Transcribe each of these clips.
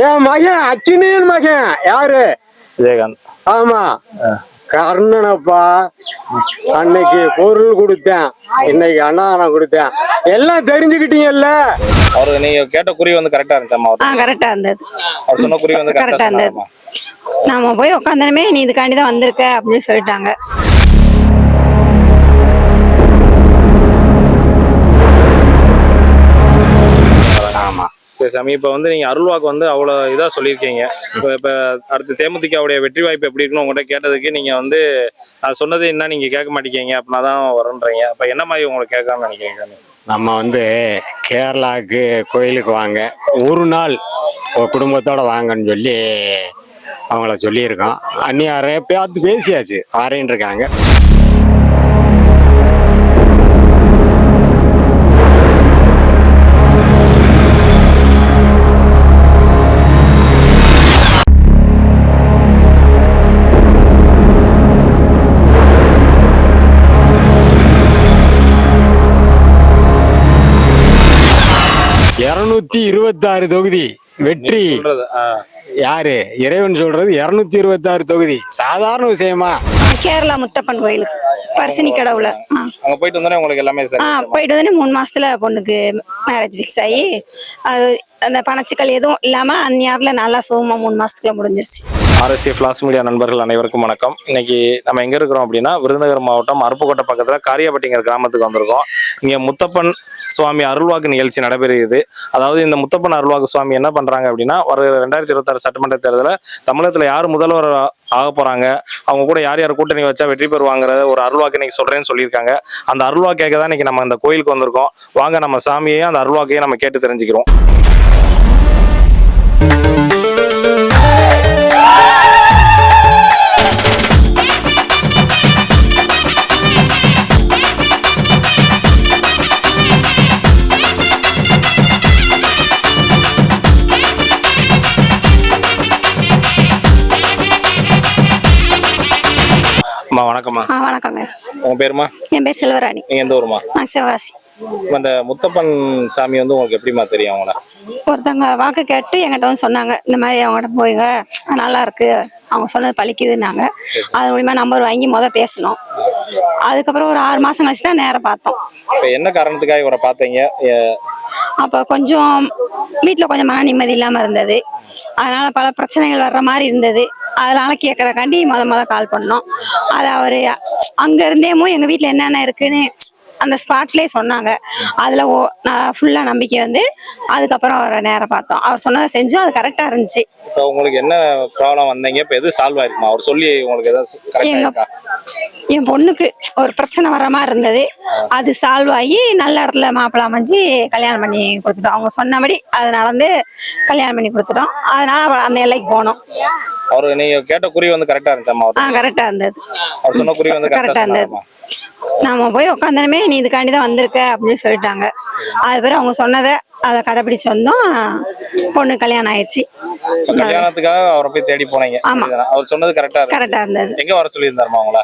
என் மகன் அக்கினியின் மகன். யாரு? விஜயகாந்த் ஆமா. கர்ணனப்பா. அன்னைக்கு பொருள் கொடுத்தேன். இன்னைக்கு அன்னதானம் கொடுத்தேன். எல்லாம் தெரிஞ்சுக்கிட்டீங்கல்ல? அவரு நீங்க கேட்ட குறி வந்து கரெக்டா அவர் கரெக்டா இருந்தது. அவர் சொன்ன குறி வந்து கரெக்டா இருந்தது. நாம போய் உட்காந்தனமே நீ இதுக்காண்டி தான் வந்திருக்க அப்படின்னு சொல்லிட்டாங்க. சரி சாமி இப்போ வந்து நீங்கள் அருள்வாக்கு வந்து அவ்வளோ இதாக சொல்லியிருக்கீங்க. இப்போ இப்போ அடுத்து தேமுதிகாவுடைய வெற்றி வாய்ப்பு எப்படி இருக்குன்னு உங்கள்கிட்ட கேட்டதுக்கு நீங்கள் வந்து அது சொன்னது என்ன நீங்கள் கேட்க மாட்டேங்கிறீங்க அப்படின்னா தான் வரன்றீங்க அப்போ என்ன மாதிரி உங்களுக்கு கேட்காம நினைக்கிறீங்க நம்ம வந்து கேரளாவுக்கு கோயிலுக்கு வாங்க. ஒரு நாள் குடும்பத்தோடு குடும்பத்தோட வாங்கன்னு சொல்லி அவங்கள சொல்லியிருக்கோம். அந்நியாரே பார்த்து பேசியாச்சு. வரேன்னு இருக்காங்க. இருநூத்தி இருபத்தாறு தொகுதி. வெற்றி. யாரு? இறைவன் சொல்றது இருநூத்தி இருபத்தாறு தொகுதி. சாதாரண விஷயமா? கேரளா முத்தப்பன் கோயிலுக்கு. பரிசினி கடவுள. அங்க போயிட்டு வந்தோடனே உங்களுக்கு எல்லாமே சரி ஆ போயிட்டு வந்து மூணு மாசத்துல பொண்ணுக்கு மேரேஜ் ஃபிக்ஸ் ஆகி அது அந்த பணச்சிக்கல் எதுவும் இல்லாம அந்நியாரில் நல்லா சுகமா மூணு மாசத்துக்குள்ள முடிஞ்சிருச்சு. ஆர்எஸ்ஏ ஃபிளாஸ் மீடியா நண்பர்கள் அனைவருக்கும் வணக்கம். இன்னைக்கு நம்ம எங்க இருக்கிறோம் அப்படின்னா விருதுநகர் மாவட்டம் அருப்புக்கோட்டை பக்கத்துல காரியாபட்டிங்கிற கிராமத்துக்கு வந்திருக்கோம். இங்க முத்தப்பன் சுவாமி அருள்வாக்கு நிகழ்ச்சி நடைபெறுகிறது. அதாவது இந்த முத்தப்பன் அருள்வாக்கு சுவாமி என்ன பண்றாங்க அப்படின்னா வர ரெண்டாயிரத்தி இருபத்தாறு சட்டமன்ற தேர்தலில் தமிழகத்துல யார் முதல்வர் ஆக போறாங்க அவங்க கூட யார் யார் கூட்டணி வச்சா வெற்றி பெறுவாங்கிறத ஒரு அருள்வாக்கு இன்னைக்கு சொல்றேன்னு சொல்லியிருக்காங்க. அந்த அருள்வாக்கேக்க தான் இன்னைக்கு நம்ம இந்த கோயிலுக்கு வந்திருக்கோம். வாங்க நம்ம சாமியையும் அந்த அருள்வாக்கையும் நம்ம கேட்டு தெரிஞ்சுக்கிறோம். வணக்கம்மா. ஆ வணக்கங்க. உங்க பேருமா? என் பேர் செல்வராணி. நீங்க எந்த ஊருமா? நான் சிவகாசி. அந்த முத்தப்பன் சாமி வந்து உங்களுக்கு எப்படிமா தெரியும் அவங்கள? ஒருத்தவங்க வாக்கு கேட்டு என்கிட்ட வந்து சொன்னாங்க இந்த மாதிரி அவங்ககிட்ட போய்ங்க நல்லா இருக்கு. அவங்க சொன்னது பழிக்குதுன்னாங்க. அது மூலியமா நம்பர் வாங்கி முத பேசணும் அதுக்கப்புறம் ஒரு ஆறு மாசம் கழிச்சு தான் நேரம் பார்த்தோம். இப்ப என்ன காரணத்துக்காக இவரை பார்த்தீங்க? எ- அப்போ கொஞ்சம் வீட்டில் கொஞ்சம் மன நிம்மதி இல்லாமல் இருந்தது. அதனால பல பிரச்சனைகள் வர்ற மாதிரி இருந்தது. அதனால கேட்குறக்காண்டி மொதல் மொதல் கால் பண்ணோம். அது அவர் அங்கே இருந்தேமோ எங்கள் வீட்டில் என்னென்ன இருக்குன்னு அந்த ஸ்பாட்லேயே சொன்னாங்க. அதில் ஓ நான் ஃபுல்லாக நம்பிக்கை வந்து அதுக்கப்புறம் அவரை நேரம் பார்த்தோம். அவர் சொன்னதை செஞ்சோம் அது கரெக்டாக இருந்துச்சு. இப்ப உங்களுக்கு என்ன ப்ராப்ளம் வந்தீங்க? இப்ப எது சால்வ் ஆயிருக்குமா? அவர் சொல்லி உங்களுக்கு கரெக்டா இருக்கா என் பொண்ணுக்கு ஒரு பிரச்சனை வர மாதிரி இருந்தது. அது சால்வ் ஆகி நல்ல இடத்துல மாப்பிள்ளை அமைஞ்சு கல்யாணம் பண்ணி கொடுத்துட்டோம். அவங்க சொன்னபடி அது நடந்து கல்யாணம் பண்ணி கொடுத்துட்டோம். அதனால அந்த எல்லைக்கு போனோம். அவர் நீங்க கேட்ட குறி வந்து கரெக்டா ஆ கரெக்டாக இருந்தது. அவர் சொன்ன குறி வந்து கரெக்டா கரெக்டா இருந்தது. நாம போய் உட்காந்தனமே நீ இதுக்காண்டி தான் வந்திருக்க அப்படின்னு சொல்லிட்டாங்க. அது பிறகு அவங்க சொன்னதை அதை கடைபிடிச்சு வந்தோம். பொண்ணு கல்யாணம் ஆயிடுச்சு. கல்யாணத்துக்காக அவரை போய் தேடி போனீங்க. ஆமா. அவர் சொன்னது கரெக்டா கரெக்டாக இருந்தது. எங்க வர சொல்லியிருந்தாருமா அவங்கள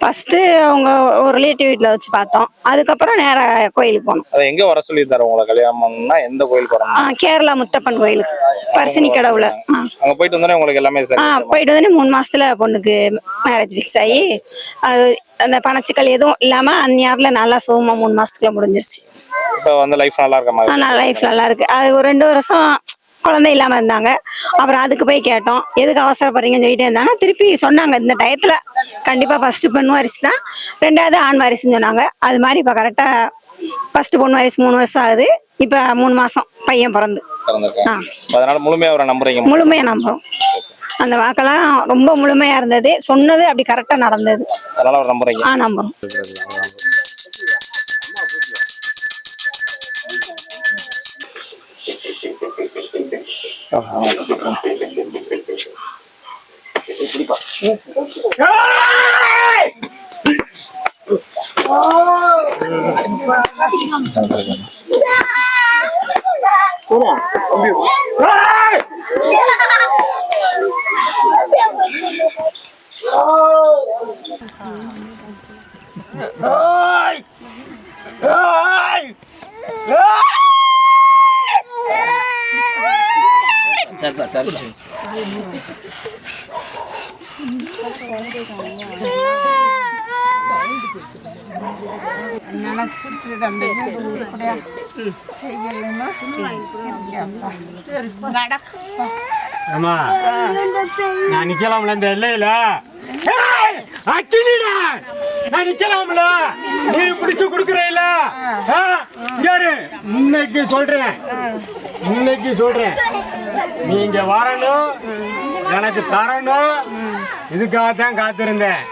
ஃபர்ஸ்ட் அவங்க ஒரு ரிலேட்டிவ் வீட்டில் வச்சு பார்த்தோம். அதுக்கப்புறம் நேராக கோயிலுக்கு போனோம். அதை எங்க வர சொல்லியிருந்தாரு உங்களை கல்யாணம்னா எந்த கோயிலுக்கு வரணும்? ஆ, கேரளா முத்தப்பன் கோயிலுக்கு. பரிசினி கடவுள. ஆ. அங்க போயிட்டு வந்தோடனே உங்களுக்கு எல்லாமே சரி ஆ போயிட்டு வந்து மூணு மாசத்துல பொண்ணுக்கு மேரேஜ் ஃபிக்ஸ் ஆகி அது அந்த பணச்சிக்கல் எதுவும் இல்லாம அந்நியாரில் நல்லா சுகமா மூணு மாசத்துக்குள்ள முடிஞ்சிருச்சு. இப்ப வந்து லைஃப் நல்லா இருக்கமா ஆனால் லைஃப் நல்லா இருக்கு. அது ஒரு ரெண்டு வருஷம் குழந்தை இல்லாம இருந்தாங்க. அப்புறம் அதுக்கு போய் கேட்டோம் எதுக்கு அவசரப்படுறீங்கன்னு சொல்லிட்டே இருந்தாங்க. திருப்பி சொன்னாங்க இந்த டயத்துல கண்டிப்பா ஃபர்ஸ்ட் பெண் வாரிசு தான். ரெண்டாவது ஆண் வாரிசுன்னு சொன்னாங்க. அது மாதிரி இப்ப கரெக்டா ஃபர்ஸ்ட் பொண்ணு வாரிசு மூணு வருஷம் ஆகுது. இப்ப மூணு மாசம் பையன் பிறந்து. ஆ. அதனால முழுமையா அவரை நம்புறீங்க முழுமையா நம்புறோம். அந்த வாக்கெல்லாம் ரொம்ப முழுமையா இருந்தது. சொன்னது அப்படி கரெக்டா நடந்தது. அதனால நம்புறீங்க. ஆ நம்புறோம். 干啥玩意儿？啊啊！啊！啊！啊！啊！啊！啊！啊！啊！啊！啊！அம்மா நான் நிக்கலாம்ல இந்த எல்லையில. ஏய், அக்கினிடா. நான் நிக்கலாம்ல. நீ பிடிச்சு குடுக்கறேல யாரு? இன்னைக்கு சொல்றேன். இன்னைக்கு சொல்றேன். நீங்க வரணும். எனக்கு தரணும். இதுக்காக தான் காத்திருந்தேன்.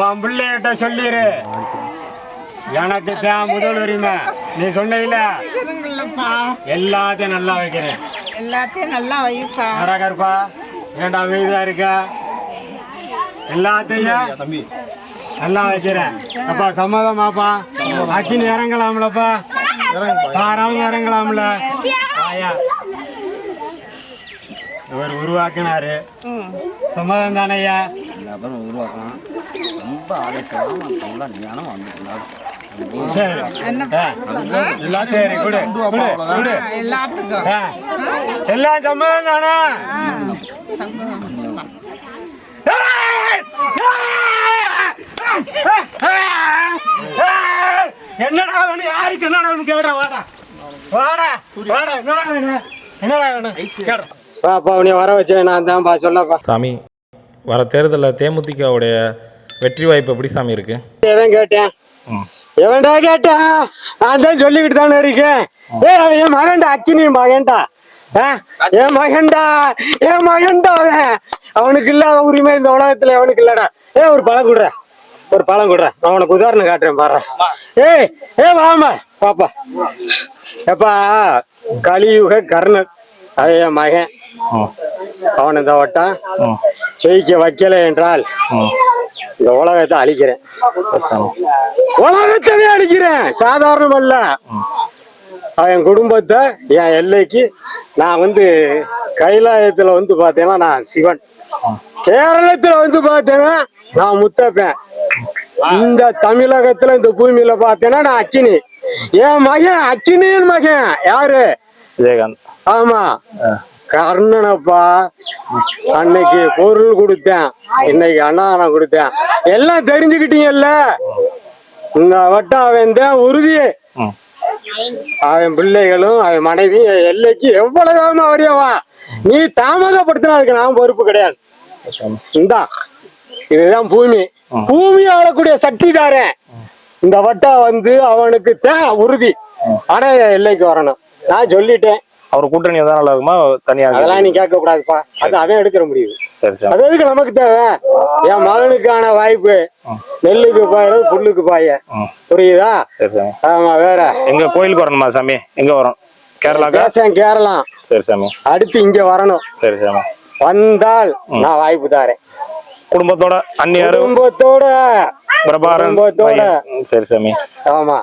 உன் பிள்ளைகிட்ட சொல்லிடு எனக்கு தான் முதல் உரிமை. நீ சொன்ன எல்லாத்தையும் நல்லா வைக்கிறேன். எல்லாத்தையும் நல்லா வைப்பா. அழகா இருப்பா ஏண்டா அமைதியா இருக்க? எல்லாத்தையும் தம்பி நல்லா வைக்கிறேன். அப்பா சம்மதமாப்பா. அக்கினி இறங்கலாம்லப்பா. தாராளம் இறங்கலாம்ல. ஆயா. இவர் உருவாக்கினாரு. சம்மதம் தானே ஐயா? அப்புறம் உருவாக்கலாம் ரொம்ப ஆவேசமாக நல்லா ஞானம் வந்துட்டு சரி கொடு கொடு கொடு. எல்லாம் தானே? என்னடா வேணும்? யாருக்கு என்னடா வேணும்? கேடுறா வாடா. வாடா வாடா. என்னடா வேணும்? என்னடா வேணும்? பாப்பா வர வச்சேன் நான் தான்ப்பா சொல்லப்பா. சாமி வர தேர்தலில் தேமுதிகவுடைய வெற்றி வாய்ப்பு எப்படி சாமி இருக்கு? கேட்டேன்? எவன்டா கேட்டான் நான் தான் சொல்லிக்கிட்டு தானே இருக்கேன். ஏ அவன் என் மகன்டா அக்கினி மகன்டா? என் மகன்டா என் மகன்டா அவன். அவனுக்கு இல்லாத உரிமை இந்த உலகத்துல அவனுக்கு இல்லடா. ஏ ஒரு பழம் கொடுற. ஒரு பழம் கொடுற. நான் உனக்கு உதாரணம் காட்டுறேன் பாரு. ஏய் ஏ வாமா பாப்பா. எப்பா கலியுக கர்ணன். அவன் என் மகன். அவன் இந்த வட்டம். ஜெயிக்க வைக்கல என்றால் இந்த உலகத்தை அழிக்கிறேன். உலகத்தவே அழிக்கிறேன். சாதாரணம் அல்ல என் குடும்பத்தை என் எல்லைக்கு நான் வந்து கைலாயத்துல வந்து பார்த்தேன்னா நான் சிவன். கேரளத்துல வந்து பார்த்தேன்னா நான் முத்தப்பேன். இந்த தமிழகத்துல இந்த பூமியில பார்த்தேன்னா நான் அக்கினி. என் மகன் அக்கினியின் மகன். யாரு? விஜயகாந்த். ஆமா. கர்ணனப்பா அன்னைக்கு பொருள் கொடுத்தேன். இன்னைக்கு அன்னதானம் கொடுத்தேன். எல்லாம் தெரிஞ்சுக்கிட்டீங்கல்ல? இந்த வட்டம் அவன் தான் உறுதி. அவன் பிள்ளைகளும் அவன் மனைவி எல்லைக்கு எவ்வளவு வேகமா வரையவா? நீ தாமதப்படுத்தினா அதுக்கு நான் பொறுப்பு கிடையாது. இந்தா இதுதான் பூமி. பூமி ஆளக்கூடிய சக்தி தாரேன் இந்த வட்டம் வந்து அவனுக்கு தான் உறுதி. ஆனா எல்லைக்கு வரணும். நான் சொல்லிட்டேன். அவர் கூட்டணி தான் நல்லா இருக்குமா? தனியாக அதெல்லாம் நீ கேட்க கூடாதுப்பா அது அவன் எடுக்கிற முடிவு. சரி சரி. அது எதுக்கு நமக்கு தேவை? என் மகனுக்கான வாய்ப்பு. நெல்லுக்கு பாயறது புல்லுக்கு பாய. புரியுதா? ஆமா வேற. எங்க கோயிலுக்கு வரணுமா சாமி? எங்க வரும்? கேரளாக்கா? தேசம் கேரளம். சரி சாமி. அடுத்து இங்க வரணும். சரி சாமி. வந்தால் நான் வாய்ப்பு தாரேன். குடும்பத்தோட அந்நியாரு குடும்பத்தோட. பிரபாரன் குடும்பத்தோட. சரி சாமி. ஆமா.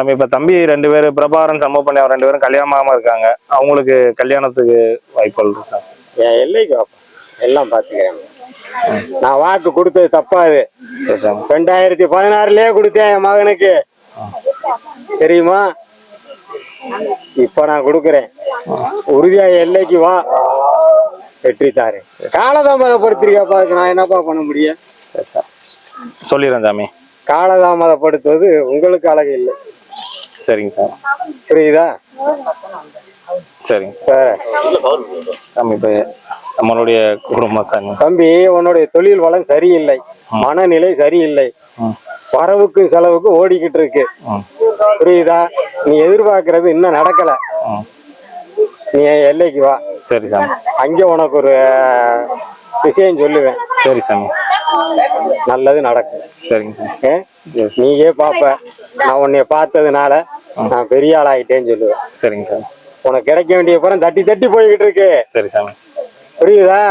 சாமி இப்ப தம்பி ரெண்டு பேரும் பிரபாரன் சம்பவம் பண்ணி அவர் ரெண்டு பேரும் கல்யாணமாம இருக்காங்க. அவங்களுக்கு கல்யாணத்துக்கு வாய்ப்புகள் சார். என் எல்லைக்கு. எல்லாம் பாத்துக்கிறேன். நான் வாக்கு கொடுத்தது சரி சாமி ரெண்டாயிரத்தி பதினாறுலயே கொடுத்தேன் என் மகனுக்கு. தெரியுமா? இப்ப நான் கொடுக்கிறேன். உறுதியா எல்லைக்கு வா. வெற்றி தாரேன் காலதாமதப்படுத்திருக்காப்பா நான் என்னப்பா பண்ண முடியும்? சொல்லிடுறேன் சாமி. காலதாமதப்படுத்துவது உங்களுக்கு அழகு இல்லை. சரிங்க சார். புரியுதா? சரிங்க. வேற. சாமி இப்ப நம்மளுடைய குடும்பம் சாமி தம்பி உன்னுடைய தொழில் வளம் சரியில்லை. மனநிலை சரியில்லை. ம். வரவுக்கும் செலவுக்கும் ஓடிக்கிட்டு இருக்கு. புரியுதா? நீ எதிர்பார்க்கறது இன்னும் நடக்கல. நீ எல்லைக்கு வா. சரி சாமி அங்கே உனக்கு ஒரு விஷயம் சொல்லுவேன். சரி சாமி. நல்லது நடக்கும். சரிங்க? நீயே பார்ப்ப நான் உன்னைய பார்த்ததுனால நான் பெரிய ஆளாயிட்டேன்னு சொல்லுவேன். சரிங்க சாமி உனக்கு கிடைக்க வேண்டிய புறம் தட்டி தட்டி போய்கிட்டு இருக்கு. சரி சாமி புரியுதா?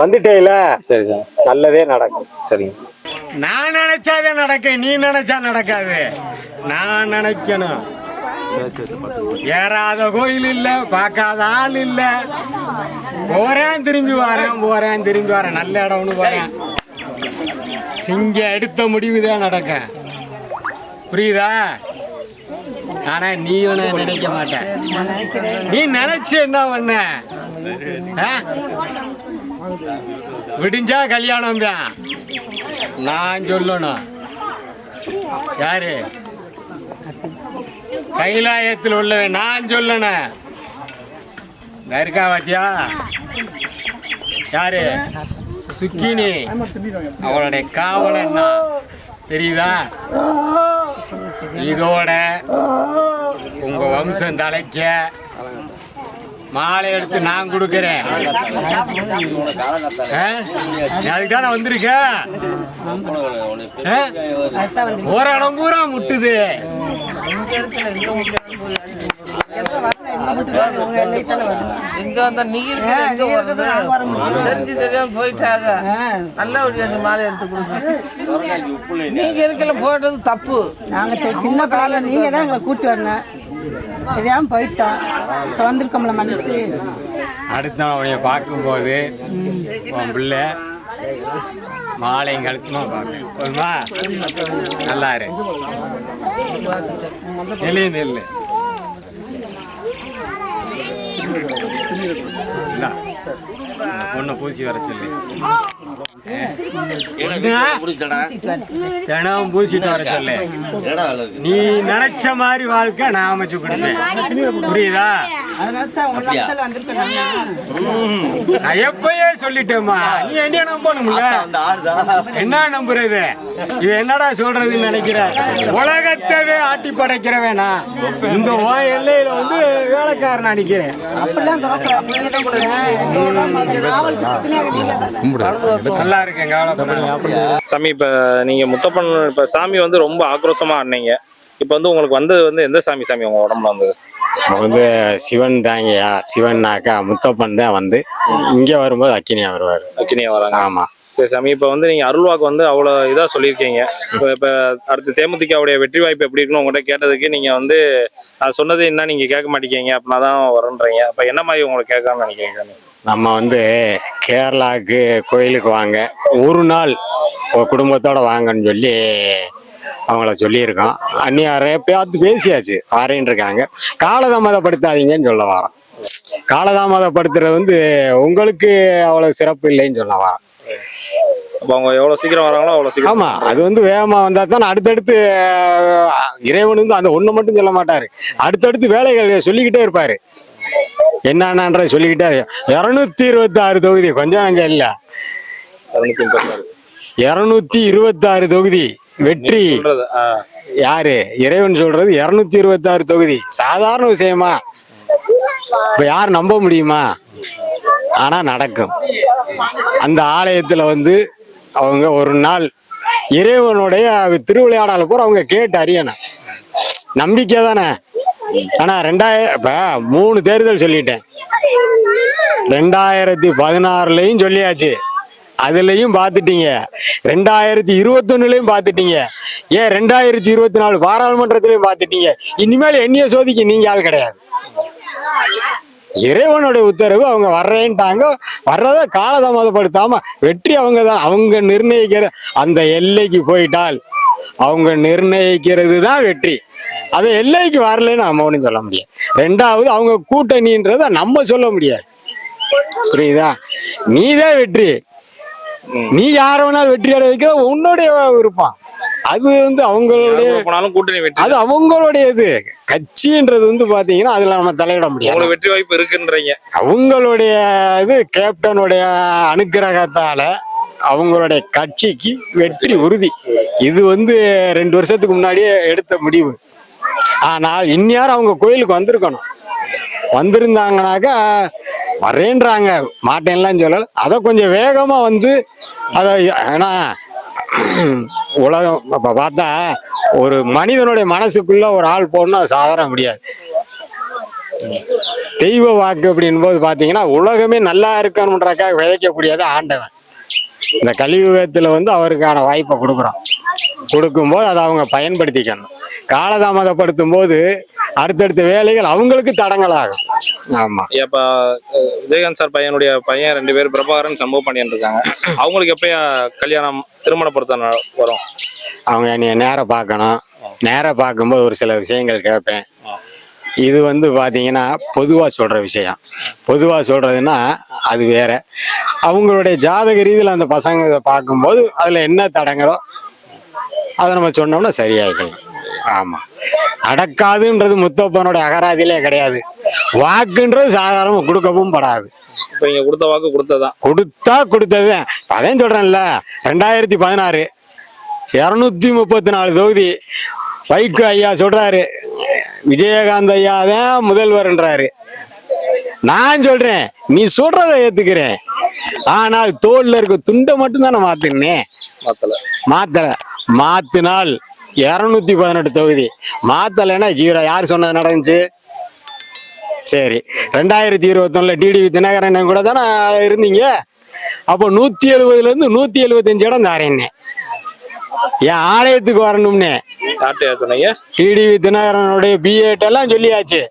வந்துட்டேல சரி சாமி நல்லதே நடக்கும். சரிங்க. நான் நினைச்சாதே நடக்கும் நீ நினைச்சா நடக்காது. நான் நினைக்கணும். ஏறாத கோயில் இல்ல பார்க்காத ஆள் இல்ல. போறேன் திரும்பி வரேன் போறேன் திரும்பி வரேன். நல்ல இடம்னு போறேன். சிங்க எடுத்த முடிவு தான் நடக்க. புரியுதா? ஆனா நீ ஒண்ணு நினைக்க மாட்ட. நீ நினைச்சு என்ன பண்ண? விடிஞ்சா கல்யாணம் தான். நான் சொல்லணும். யாரு? கைலாயத்தில் உள்ளவன். நான் சொல்லணும். இருக்கா பாத்தியா? யாரு? சுக்கினி. அவளுடைய காவலன்னா தெரியுதா? இதோட உங்க வம்சம் தலைக்க மாலை எடுத்து நான் கொடுக்கறேன். ஆ? அதுக்கு தான் நான் வந்திருக்கேன். ஆ? ஒரு இடம் பூரா முட்டுது. இங்க வந்தா நீ எங்க வருது தெரிஞ்சு தெரியாம போயிட்டாங்க. நல்ல ஒரு மாலை எடுத்து கொடுங்க. நீங்க இருக்கல போடுறது தப்பு. நாங்க சின்ன காலம் நீங்க தான் எங்களை கூட்டி வரணும் தெரியாம போயிட்டோம். வந்திருக்கோம்ல மன்னிச்சு. அடுத்த அவனைய பார்க்கும்போது உன் பிள்ளை மாலையும் கழுத்துமா போதுமா? நல்லா இரு. நெல்லு நெல்லு. இந்த பொண்ணை பூசி வர சொல்லு. தினம் பூசிட்டு வர சொல்லு. நீ நினைச்ச மாதிரி வாழ்க்கை நான் அமைச்சு கொடுப்பேன் புரியுதா? அதனால தான் உங்க இடத்துல வந்திருக்கோம் நாங்க. நான் எப்பயே சொல்லிட்டேம்மா. நீ என்ன நம்பணும்ல என்ன நம்புறது? இவன் என்னடா சொல்றதுன்னு நினைக்கிற உலகத்தவே ஆட்டி படைக்கிறவேனா இந்த ஓ எல்லையில வந்து வேலைக்காரன் அடிக்கிறேன் அப்படிலாம் நல்லா இருக்கேன் கவலைப்படாத சாமி இப்ப நீங்க முத்தப்பன் இப்ப சாமி வந்து ரொம்ப ஆக்ரோஷமா ஆடினீங்க. இப்ப வந்து உங்களுக்கு வந்தது வந்து எந்த சாமி சாமி உங்க உடம்புல வந்தது? வந்து சிவன் தாங்கய்யா சிவன்னாக்கா முத்தப்பன் தான் வந்து. இங்க வரும்போது அக்கினியா வருவாரு. அக்கினியா வராங்க. ஆமா. சரி சாமி இப்போ வந்து நீங்கள் அருள்வாக்கு வந்து அவ்வளோ இதாக சொல்லியிருக்கீங்க. இப்போ இப்போ அடுத்து தேமுதிகாவுடைய வெற்றி வாய்ப்பு எப்படி இருக்குன்னு உங்கள்கிட்ட கேட்டதுக்கு நீங்கள் வந்து நான் சொன்னது என்ன நீங்கள் கேட்க மாட்டேங்கிங்க அப்படின்னா தான் வரன்றீங்க அப்போ என்ன மாதிரி உங்களுக்கு கேட்கலாம்னு நினைக்கிறீங்க நம்ம வந்து கேரளாவுக்கு கோயிலுக்கு வாங்க. ஒரு நாள் குடும்பத்தோடு குடும்பத்தோட வாங்கன்னு சொல்லி அவங்கள சொல்லியிருக்கோம். அந்நியாரை பார்த்து பேசியாச்சு வாரேன்னு இருக்காங்க. காலதாமதப்படுத்தாதீங்கன்னு சொல்ல வரோம். காலதாமதப்படுத்துறது வந்து உங்களுக்கு அவ்வளோ சிறப்பு இல்லைன்னு சொல்ல வரோம். அப்ப அவங்க எவ்வளவு சீக்கிரம் வராங்களோ அவ்வளவு சீக்கிரம் ஆமா அது வந்து வேகமா வந்தா தான் அடுத்தடுத்து இறைவன் வந்து அந்த ஒண்ணு மட்டும் சொல்ல மாட்டாரு. அடுத்தடுத்து வேலைகள் சொல்லிக்கிட்டே இருப்பாரு. என்னென்னன்ற சொல்லிக்கிட்டே இருநூத்தி இருபத்தி ஆறு தொகுதி கொஞ்சம் நஞ்சம் இல்ல. இருநூத்தி இருபத்தி ஆறு தொகுதி வெற்றி. யாரு? இறைவன் சொல்றது இருநூத்தி இருபத்தி ஆறு தொகுதி. சாதாரண விஷயமா. இப்ப யார் நம்ப முடியுமா? ஆனால் நடக்கும். அந்த ஆலயத்தில் வந்து அவங்க ஒரு நாள் இறைவனுடைய திருவிளையாடல பூரா அவங்க கேட்டு அறியணும். நம்பிக்கை தானே? ஆனா ரெண்டாயிரம் இப்ப மூணு தேர்தல் சொல்லிட்டேன். ரெண்டாயிரத்தி பதினாறுலயும் சொல்லியாச்சு. அதுலயும் பார்த்துட்டீங்க ரெண்டாயிரத்தி இருபத்தொன்னுலையும் பார்த்துட்டீங்க ஏன் ரெண்டாயிரத்தி இருபத்தி நாலு பாராளுமன்றத்திலயும் பார்த்துட்டீங்க இனிமேல் என்னைய சோதிக்க நீங்க ஆள் கிடையாது. இறைவனுடைய உத்தரவு அவங்க வர்றேன்ட்டாங்க. வர்றதை காலதாமதப்படுத்தாம வெற்றி அவங்க தான் அவங்க நிர்ணயிக்கிற அந்த எல்லைக்கு போயிட்டால் அவங்க நிர்ணயிக்கிறது தான் வெற்றி. அது எல்லைக்கு வரலைன்னு நம்ம ஒன்றும் சொல்ல முடியாது. ரெண்டாவது அவங்க கூட்டணின்றத நம்ம சொல்ல முடியாது. புரியுதா? நீதான் வெற்றி. நீ யார வேணாலும் வெற்றி அடைய வைக்கிற உன்னுடைய விருப்பம். அது வந்து அவங்களுடைய கூட்டணி அது அவங்களுடைய இது கட்சின்றது வந்து பாத்தீங்கன்னா அதுல நம்ம தலையிட முடியாது. வெற்றி வாய்ப்பு இருக்குன்றீங்க. அவங்களுடைய இது கேப்டனுடைய அனுக்கிரகத்தால அவங்களுடைய கட்சிக்கு வெற்றி உறுதி. இது வந்து ரெண்டு வருஷத்துக்கு முன்னாடியே எடுத்த முடிவு. ஆனால் இந்நேரம் அவங்க கோயிலுக்கு வந்திருக்கணும். வந்திருந்தாங்கனாக்கா வரேன்றாங்க மாட்டேன்லாம் சொல்லல. அதை கொஞ்சம் வேகமாக வந்து அதை ஏன்னா உலகம் இப்போ பார்த்தா ஒரு மனிதனுடைய மனசுக்குள்ள ஒரு ஆள் போடணும் அது சாதாரண முடியாது. தெய்வ வாக்கு அப்படின் போது பார்த்தீங்கன்னா உலகமே நல்லா இருக்கணுன்றக்காக விதைக்கக்கூடியது ஆண்டவன். இந்த கலியுகத்தில் வந்து அவருக்கான வாய்ப்பை கொடுக்குறோம் கொடுக்கும்போது அதை அவங்க பயன்படுத்திக்கணும். காலதாமதப்படுத்தும் போது அடுத்தடுத்த வேலைகள் அவங்களுக்கு தடங்களாகும் ஆமா. இப்ப விஜயகாந்த் சார் பையனுடைய பையன் ரெண்டு பேர் பிரபாகரன் சம்பவம் பண்ணிட்டு இருக்காங்க அவங்களுக்கு எப்பயா கல்யாணம் திருமண பொருத்தம் வரும்? அவங்க என்னைய நேரம் பார்க்கணும். நேரம் பார்க்கும்போது ஒரு சில விஷயங்கள் கேட்பேன். இது வந்து பார்த்தீங்கன்னா பொதுவாக சொல்கிற விஷயம். பொதுவாக சொல்கிறதுன்னா அது வேற. அவங்களுடைய ஜாதக ரீதியில் அந்த பசங்க இதை பார்க்கும்போது அதில் என்ன தடங்களோ அதை நம்ம சொன்னோம்னா சரியாயிக்கலாம் ஆமாம் நடக்காதுன்றது முத்தப்பனோட அகராதியிலே கிடையாது. வாக்குன்றது சாதாரணமாக கொடுக்கவும் படாது. இப்போ நீங்க கொடுத்த வாக்கு கொடுத்ததான் கொடுத்தா கொடுத்தது அதையும் சொல்றேன்ல ரெண்டாயிரத்தி பதினாறு இரநூத்தி முப்பத்தி நாலு தொகுதி வைகோ ஐயா சொல்றாரு விஜயகாந்த் ஐயா தான் முதல்வர்ன்றாரு. நான் சொல்றேன் நீ சொல்றதை ஏத்துக்கிறேன். ஆனால் தோல்ல இருக்க துண்டை மட்டும் தானே மாத்தினேன் மாத்தல. மாத்தல. மாத்தினால் இரநூத்தி பதினெட்டு தொகுதி. மாத்தலைன்னா ஜீரோ. யார் சொன்னது நடந்துச்சு? சரி. ரெண்டாயிரத்தி இருபத்தொன்னுல டிடிவி தினகரன் கூட தானே இருந்தீங்க? அப்போ நூத்தி எழுபதுல இருந்து நூத்தி எழுபத்தஞ்சு இடம் தாரேன்னே என் ஆலயத்துக்கு வரணும்னே. டிடிவி தினகரனுடைய பிஎட் எல்லாம் சொல்லியாச்சு.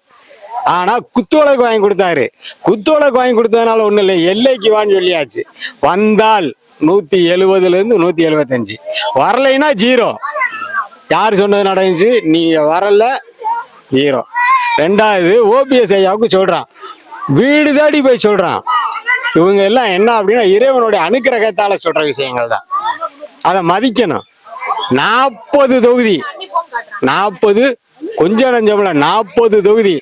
ஆனா குத்தோலைக்கு வாங்கி கொடுத்தாரு. குத்தோலைக்கு வாங்கி கொடுத்ததுனால ஒண்ணும் இல்லை. எல்லைக்கு வான்னு சொல்லியாச்சு. வந்தால் நூத்தி எழுபதுல இருந்து நூத்தி எழுபத்தஞ்சு. வரலைன்னா ஜீரோ. யார் சொன்னது நடந்துச்சு? நீங்கள் வரல. ஜீரோ. ரெண்டாவது ஓபிஎஸ் ஐயாவுக்கு சொல்கிறான் வீடு தாடி போய் சொல்கிறான் இவங்க எல்லாம் என்ன அப்படின்னா இறைவனுடைய அனுக்கிரகத்தால் சொல்கிற விஷயங்கள் தான். அதை மதிக்கணும். நாற்பது தொகுதி. நாற்பது கொஞ்சம் நஞ்சமில்ல நாற்பது தொகுதி.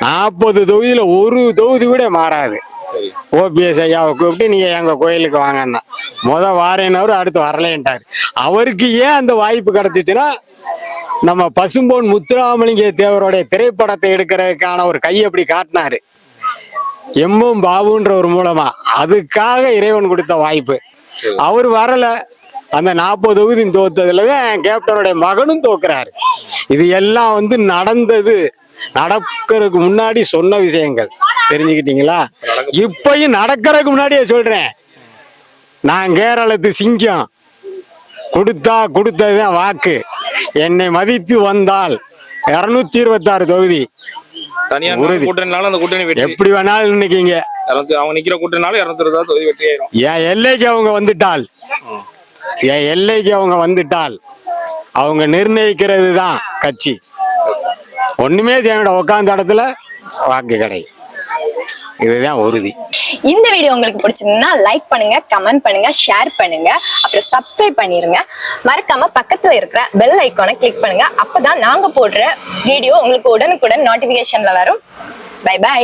நாற்பது தொகுதியில் ஒரு தொகுதி கூட மாறாது. ஓபிஎஸ் ஐயாவை கூப்பிட்டு நீங்க எங்க கோயிலுக்கு வாங்கன்னா முத வாரேனவர் அடுத்து வரலேன்ட்டார். அவருக்கு ஏன் அந்த வாய்ப்பு கிடைச்சிச்சுன்னா நம்ம பசும்போன் முத்துராமலிங்க தேவருடைய திரைப்படத்தை எடுக்கிறதுக்கான ஒரு கை அப்படி காட்டினாரு. எம்மும் பாபுன்ற ஒரு மூலமா. அதுக்காக இறைவன் கொடுத்த வாய்ப்பு. அவர் வரல. அந்த நாற்பது தொகுதி தோத்ததுல தான் கேப்டனுடைய மகனும் தோக்குறாரு. இது எல்லாம் வந்து நடந்தது நடக்கிறதுக்கு முன்னாடி சொன்ன விஷயங்கள். தெரிஞ்சுக்கிட்டீங்களா? இப்பயும் நடக்கிறதுக்கு முன்னாடியே சொல்றேன். நான் கேரளத்து சிங்கம். கொடுத்தா கொடுத்ததுதான் வாக்கு. என்னை மதித்து வந்தால் இருநூத்தி இருபத்தாறு தொகுதி எப்படி வேணாலும் நினைக்கீங்க. அவங்க நிக்கிற கூட்டணினாலும் இரநூத்தி இருபதாவது தொகுதி வெற்றி ஆயிரும். என் எல்லைக்கு அவங்க வந்துட்டால். என் எல்லைக்கு அவங்க வந்துட்டால். அவங்க நிர்ணயிக்கிறது தான் கட்சி. ஒண்ணுமே செய்ய உட்காந்த இடத்துல வாக்கு கிடைக்கும் இதுதான் உறுதி. இந்த வீடியோ உங்களுக்கு பிடிச்சிருந்தா லைக் பண்ணுங்க கமெண்ட் பண்ணுங்க ஷேர் பண்ணுங்க. அப்புறம் சப்ஸ்கிரைப் பண்ணிருங்க. மறக்காம பக்கத்துல இருக்கிற பெல் ஐக்கானை கிளிக் பண்ணுங்க. அப்பதான் நாங்க போடுற வீடியோ உங்களுக்கு உடனுக்குடன் நோட்டிபிகேஷன்ல வரும். By by